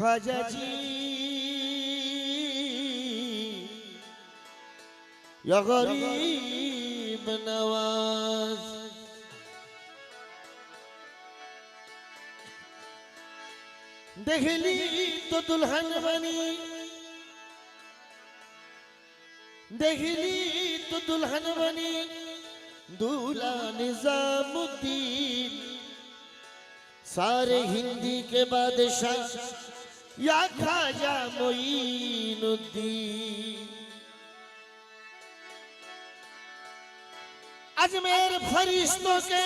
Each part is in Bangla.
খোঁজেছি গরিব নওয়াজ। দেখলি তো দুলহন বনি দেখলি তো দুলহন বনি दूल्हा निजामुद्दीन सारे हिंदी के बादशाह या खाजा मोईनुद्दीन अजमेर फरिश्तों के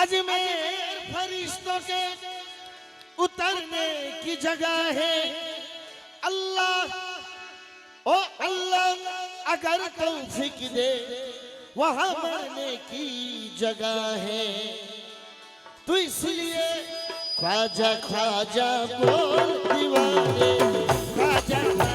अजमेर फरिश्तों के उतरने की जगह है। अल्लाह, ओ अल्लाह, अगर तुम तौफिक दे, वहाँ मरने की जगह है। তুই সিলিয়ে খাজা খাজা বল দিওয়ারে খাজা খাজা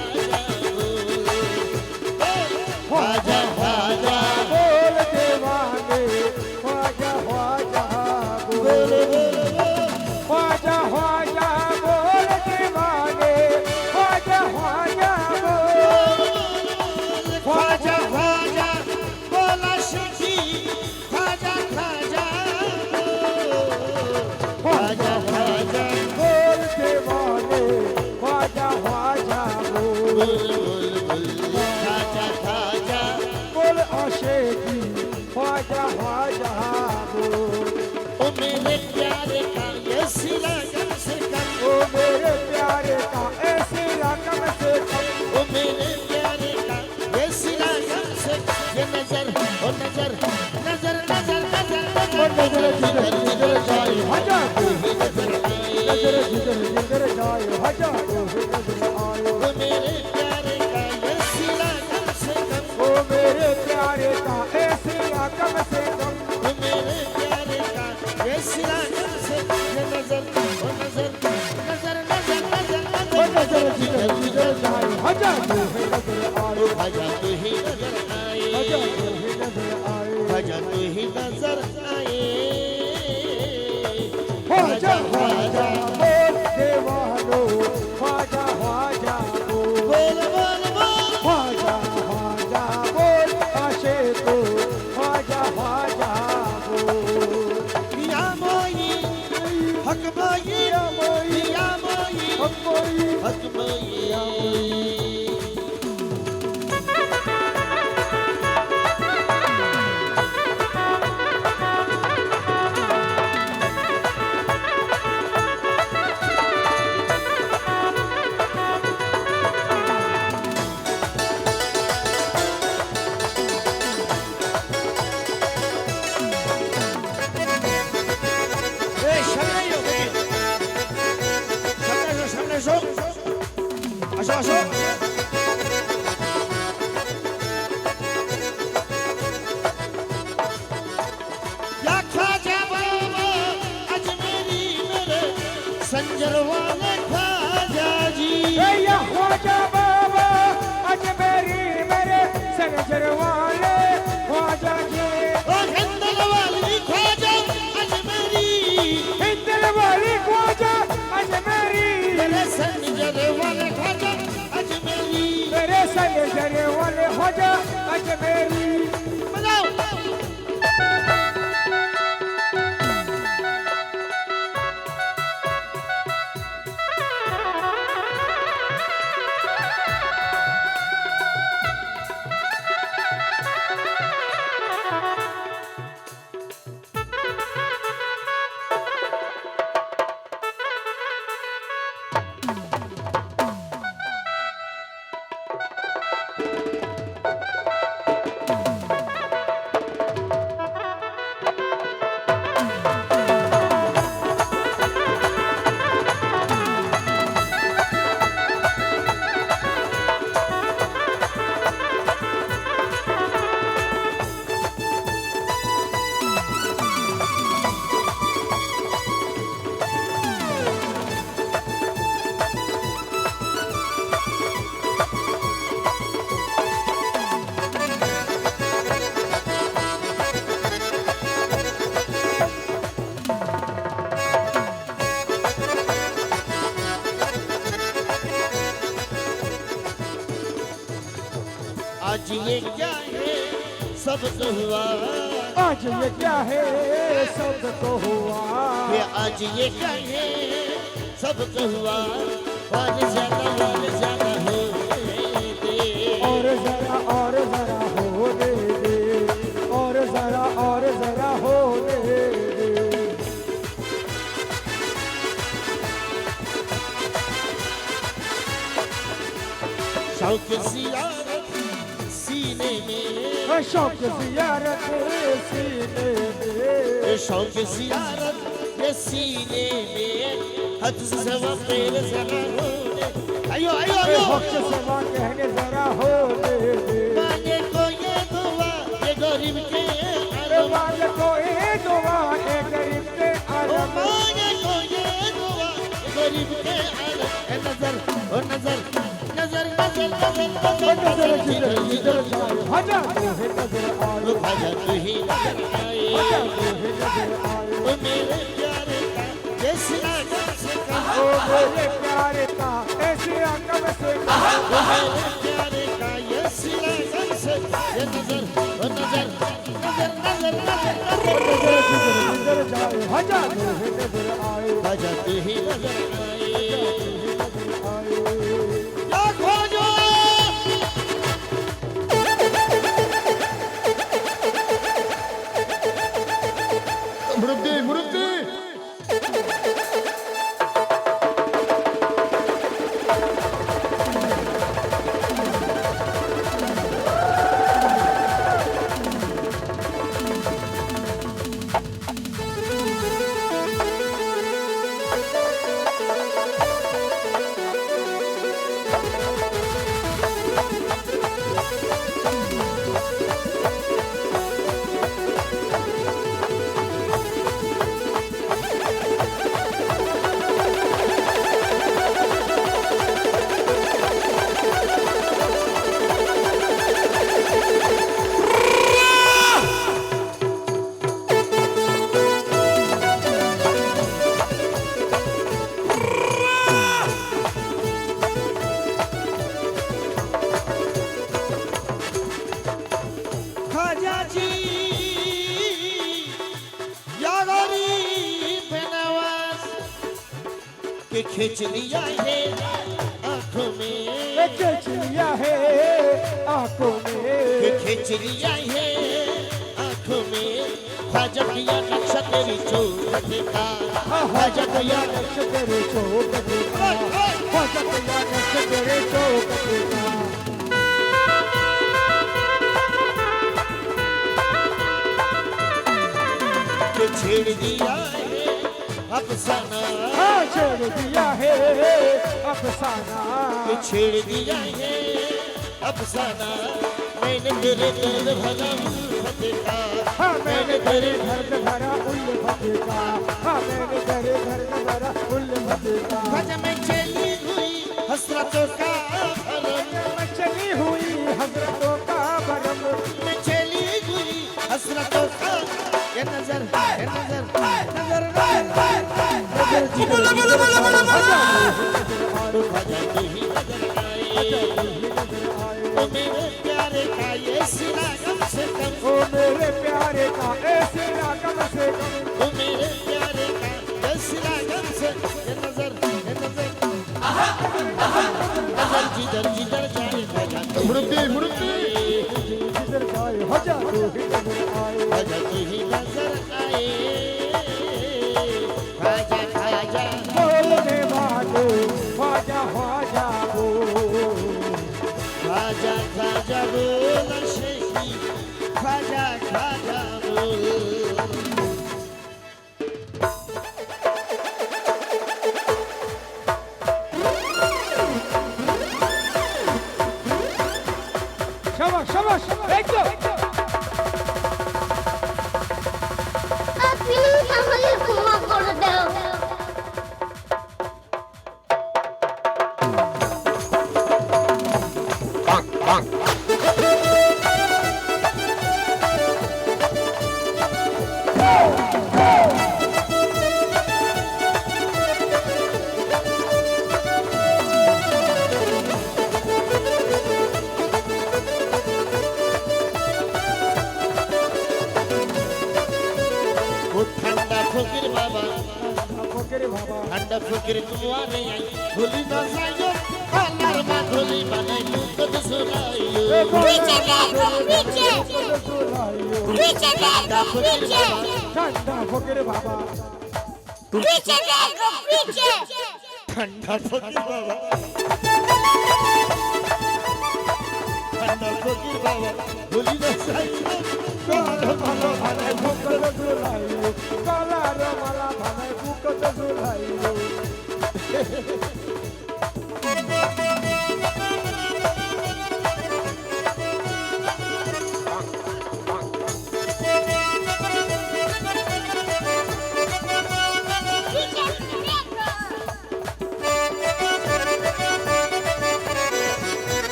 नज़र नज़र नज़र नज़र नज़र नज़र ਹਜਾ ਨਜ਼ਰ ਆਏ ਹਜਾ ਤੁਹੇ ਨਜ਼ਰ ਆਏ। ਹਜਾ ਨਜ਼ਰ ਆਏ ਹਜਾ ਤੁਹੇ ਨਜ਼ਰ ਆਏ ਹੋ करे वाले हो जा Ajmeri Hacı'yı köyü sapı kız var. Hacı sana hacı sana hu dedi Or zara or zara hu dedi Or zara or zara hu dedi Şavk ziyaret sinemi. Şavk ziyaret sinemi. E, Şavk ziyaret وسيلة حتز زوطي لزهروني أيوه أيوه أيوه حق سمان هنا زهروني ماني كوي دوا يغريب كي عرب ماني كوي دوا يغريب كي عرب ماني كوي دوا يغريب كي عرب النظر النظر نظر نظر نظر نظر نظر نظر نظر نظر نظر प्यारे का ये सिला गम से ये नज़र ओ नज़र नज़र नज़र नज़र जाए हज़ार नज़र आए भजन ही नज़र आए में खींच लिया है आंखों में खाजा किया नक्शा तेरी चोट का खाजा किया नक्श तेरे चौक देखा फसक या नक्श तेरे चौक देखा के छेड़ दिया है अफसाना हाँ छेड़ दिया है अफसाना के छेड़ दिया है अफसाना मैंने तेरे दर्द भरा का हाँ मैंने तेरे दर्द भरा उल्फत का हाँ मैंने तेरे दर्द भरा उल्फत का भज में चली हुई हसरतों का भरम मैं चली हुई हजरतों का भरम में चली हुई हसरतों का ये नज़र ये नज़र नज़र नज़र बोला बोला बोला बोला तो भजन तू ही नज़र आए ओ মুরব্বী মুরব্বী খাজা খাজা খাজা খাজা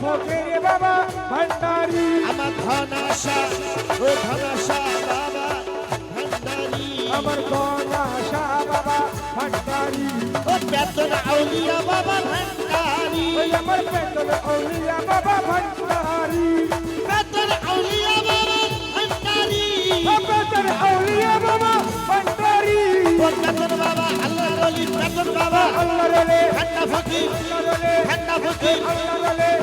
ফকির বাবা ভণ্ডারি আমার ধনাশা ও ধনাশা বাবা ভান্ডারি। আমার শাহ বাবা ভণ্ডারি ও বেতন আউলিয়া বাবা ভান্ডারি। ওই আমার পেটল অলিয়া বাবা ভণ্ডারি বেতন আউলিয়া বাবা ভান্ডারি। পেটল অলিয়া বাবা বেতন বাবা আল্লাহ বলি বেতন বাবা। আল্লাহ রে ঠান্ডা ফকির ঠান্ডা ফকির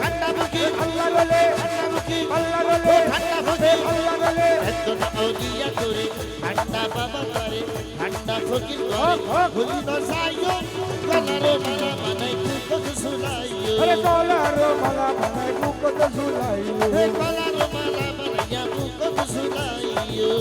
ঠান্ডা ফকির আল্লাহ রে ঠান্ডা ফকির আল্লাহ রে ঠান্ডা ফকির আল্লাহ রে বেতন আউলিয়া করে ঠান্ডা বাবা করে ঠান্ডা ফকির করে। ভুলি না যাইও গলারে মালা বানাই কুকত শুনাইও আরে কলার মালা বানাই বুকত ঝুলাইও। হে গলার মালা বানাইয়া কুকত শুনাইও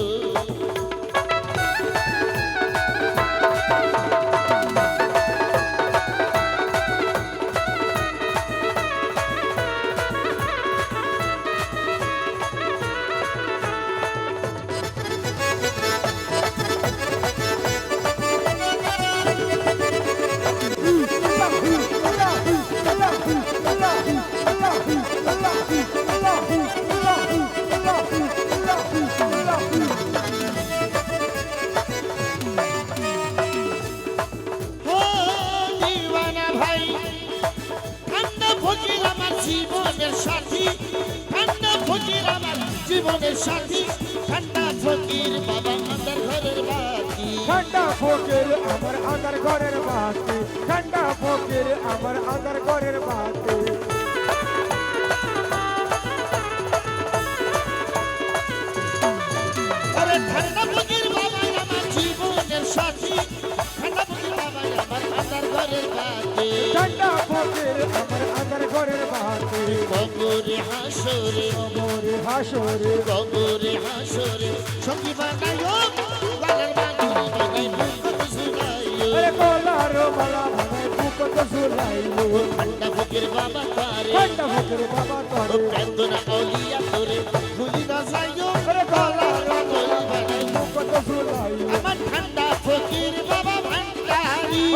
সাথী ঠান্ডা ফকির আমার আদার ঘরের বাতি। ঠান্ডা ফকির আমার আগার ঘরের বাতি। কবরে হাসরে মোরে হাসরে। কবরে হাসরে সঙ্গী বানাইও গলার বাঁধুরি বানাই মুখত শুনাইও আরে কলার মালা ভানাই বুকত ঝুলাইলো ঠান্ডা ফকির বাবা তারে। ঠান্ডা ফকির বাবা ও তোরে বেদনা অলিয়া তোরে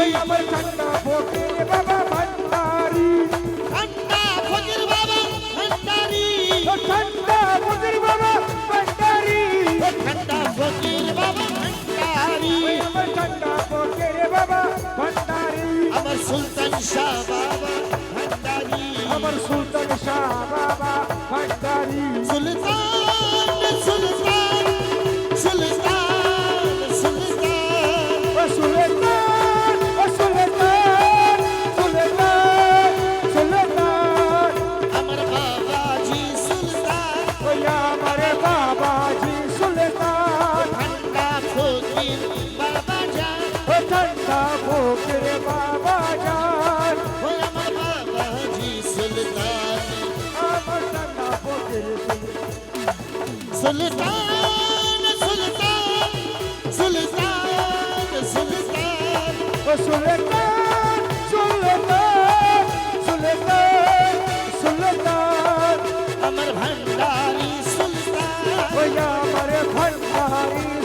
ওই আমার ঠান্ডা ফকির বাবা ভান্ডারি। ঠান্ডা ফকির বাবা ভান্ডারি। ও ঠান্ডা ফকির বাবা ভান্ডারি। ও ঠান্ডা ফকির বাবা ভান্ডারি। ওই আমার ঠান্ডা ফকির বাবা ভান্ডারি। আমার সুলতান শাহ বাবা ভান্ডারি। আমার সুলতান শাহ বাবা ভান্ডারি। সুলতান সুলতান সুলতান। সুলতান সুলতান সুলতান সুলতান। ও সুলতান সুলতান সুলতান সুলতান। আমার ভান্ডারি সুলতান। ও আমার ভান্ডারি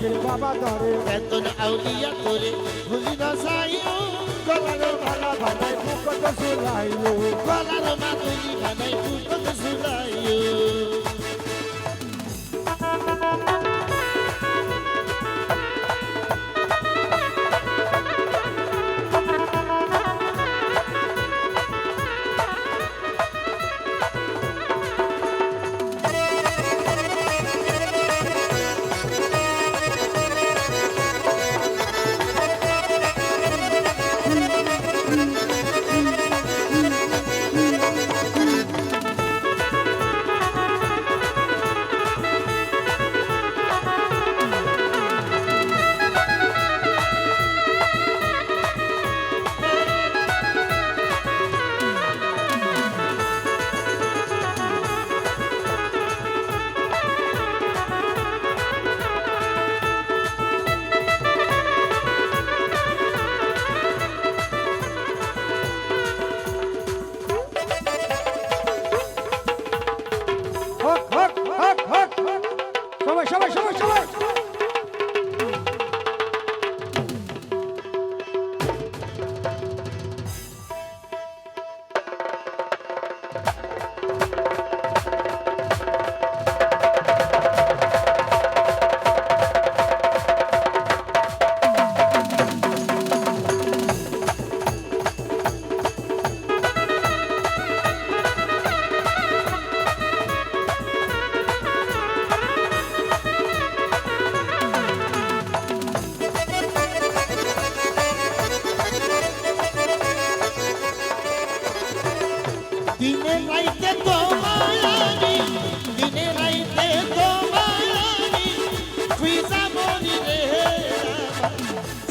শাকের বাবা ধরে। বেতন আউলিয়া করে ভুলি না সাইও গলার ভালা ভালাই ফুকত সুলাইও গলার মাদুলি ভালাই ফুকত সুলাইও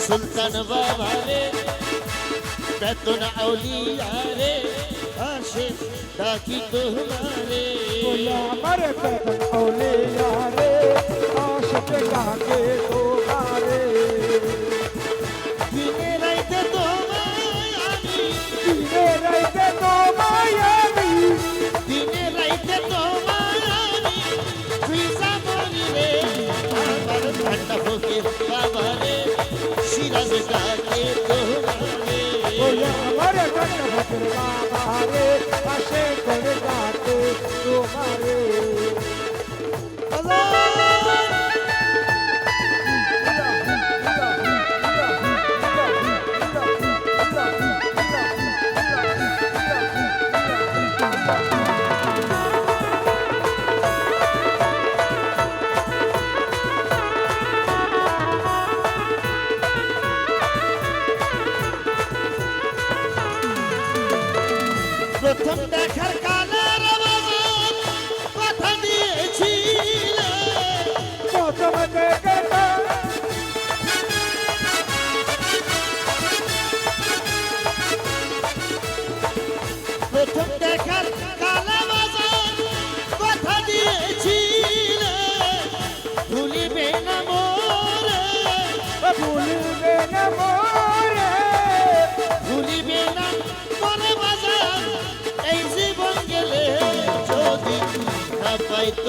সুলতান বাবা রে, বেতন আউলিয়া রে, আসে ডাকি তোমারে। আমার বেতন আউলিয়া রে আসে ডাকে তো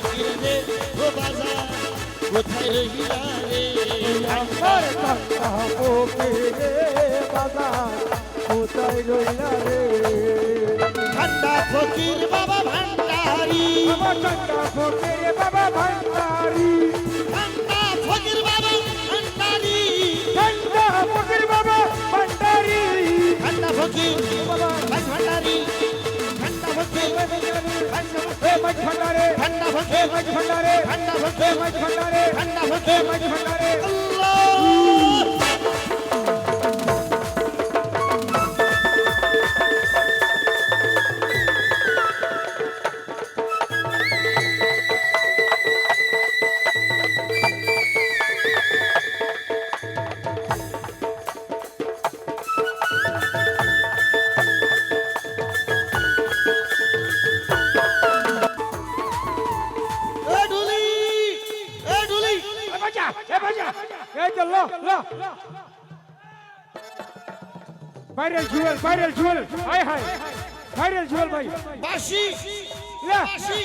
বসির রে ও বাজার কোথায় রহিলা রে আমার কাকা বোকে রে বাজার কোথায় রহিলা রে ঠান্ডা ফকির বাবা ভান্ডারি ঠান্ডা ফকির বাবা ভান্ডারি ঠান্ডা ফকির বাবা ভান্ডারি। ঠান্ডা ফকির বাবা ভান্ডারি। ঠান্ডা ফকির বাবা এ মাছ ভান্ডারে ঠান্ডা এ ফকির মাছ ভান্ডারে ঠান্ডা এ ফকির মাছ ভান্ডারে ঠান্ডা এ Fakir viral Jewel viral Jewel hi hi viral Jewel ভাই বাসি বাসি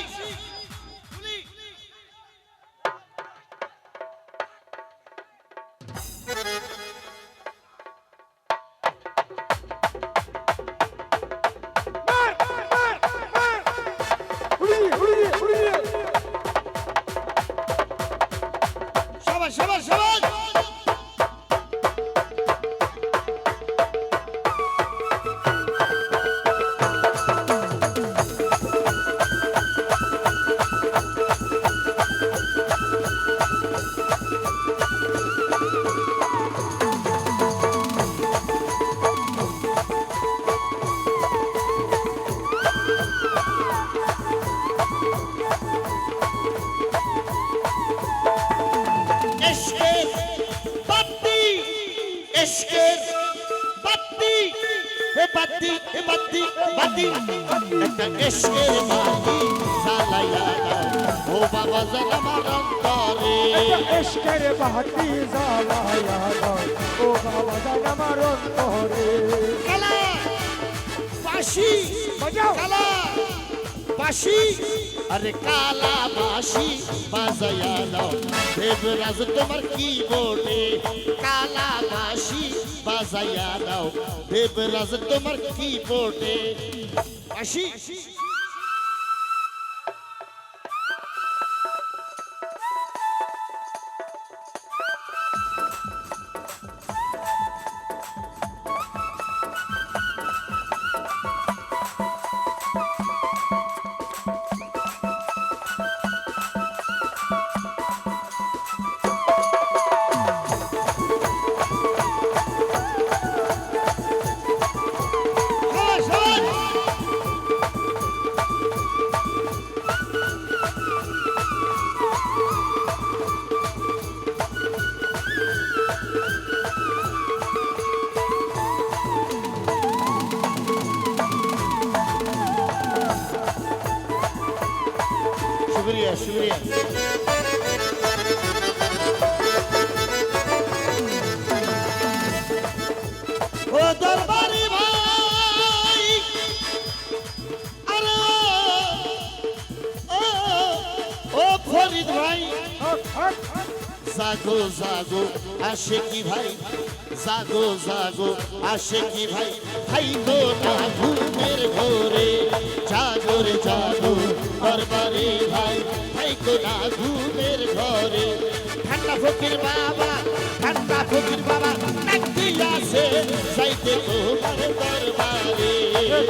এশকের বাত্তি এশকের বাত্তি হে বাত্তি হে বাত্তি বাত্তি একটা এশকের বাতি জ্বালাইয়া দাও ও বাবা আমার অন্তরে। এশকের বাতি জ্বালায়া দাও ও বাবা জান আমার অন্তরে। কালা বাসি বাজাও। কালা বাসি আরে কালা বাসি বাজাইয়া দাও দেবরাজ, তোমার কি বলে কালা বাসি বাজাইয়া দাও দেবরাজ, তোমার কি বলে বাসি আসে কি ভাই? জাগো জাগো, আসে কি ভাই? ভাই না ঘুমের ঘোরে। জাগো রে, জাগো, দরবারি ভাই। ভাই না ঘুমের ঘরে। ঠান্ডা ফকির বাবা, ঠান্ডা ফকির বাবা, নাকি আসে যাইতে তোমার দরবারে।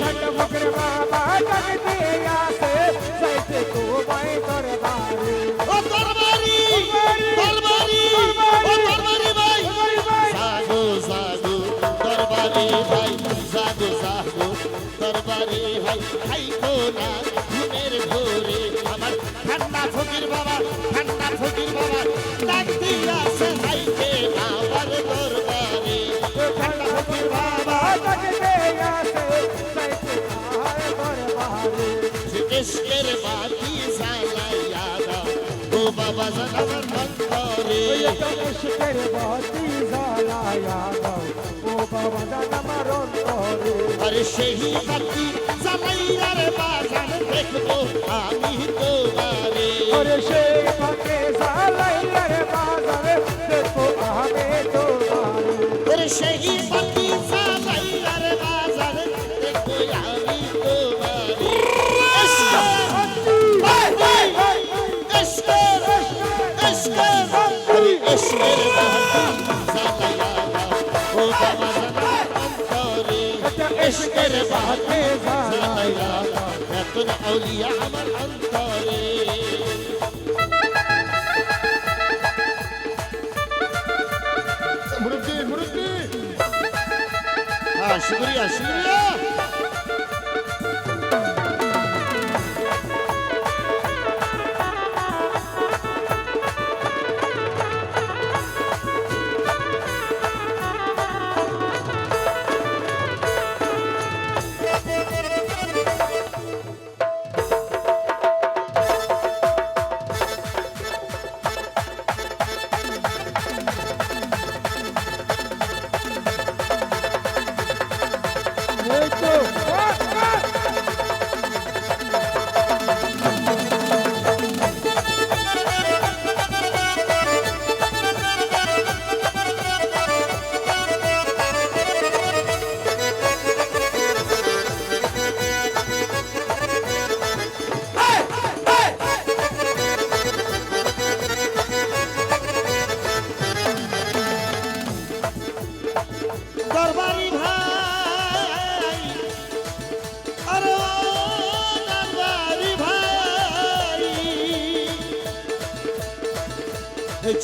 ঠান্ডা ফকরে বাবা ডাকতে আসে যাইতে তোমায় দরবারি। দরবারি ভাই ভাই কোনা ঘুমের ঘোরে আমার ঠান্ডা ফকির বাবা ঠান্ডা ফকির বাবা ডাক দিয়াছে যাইতে আমার দরবারে। ঠান্ডা ফকির বাবা তোমায় দরবারে। ইশকের বাতি জ্বালাইয়া দাও। ও বাবা জান আমার অন্তরে শিখের বাতি জ্বালায়া দাও। বাবা জানা মারণ করে আরে সেই হাতি জামাইয়ার বাজান দেখব আমি তোমারে আরে সেই হাতে জামাইয়ার বাজান দেখব আমি তোমারে আরে সেই হাতি জামাইয়ার বাজান দেখব আমি তোমারে এসকা বাই বাই এসকা এসকা আরে এসকা বাতি জ্বালাইয়া দাও এখন আউলিয়া আমার অন্তরে। মুরব্বী মুরব্বী। হ্যাঁ শুক্রিয়া শুক্রিয়া। এই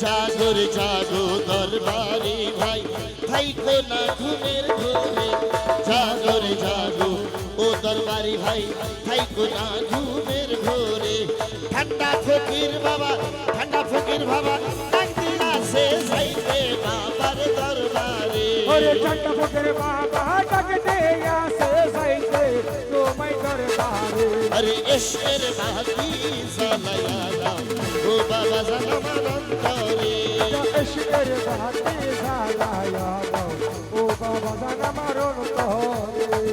জাগর জাগো দরবারি ভাই। ভাই কো না ঘুমের ঘুমে। জাগর জাগো ও দরবারি ভাই। ভাই কো না ঘুমের ঘোরে। ঠান্ডা ফকির বাবা ঠান্ডা ফকির বাবা ডাকতে আসে যাইতে বাবার দরবারে। ওরে ঠান্ডা ফকের বাবা ডাকতে আসে সাইতে তোমায় দরবারে। আরে এসের বাতি জ্বালায়া ও বাবা জানামার অন্তরে এসকের বাতি জ্বালায়া দাও ও বাবা জানা মারণ তো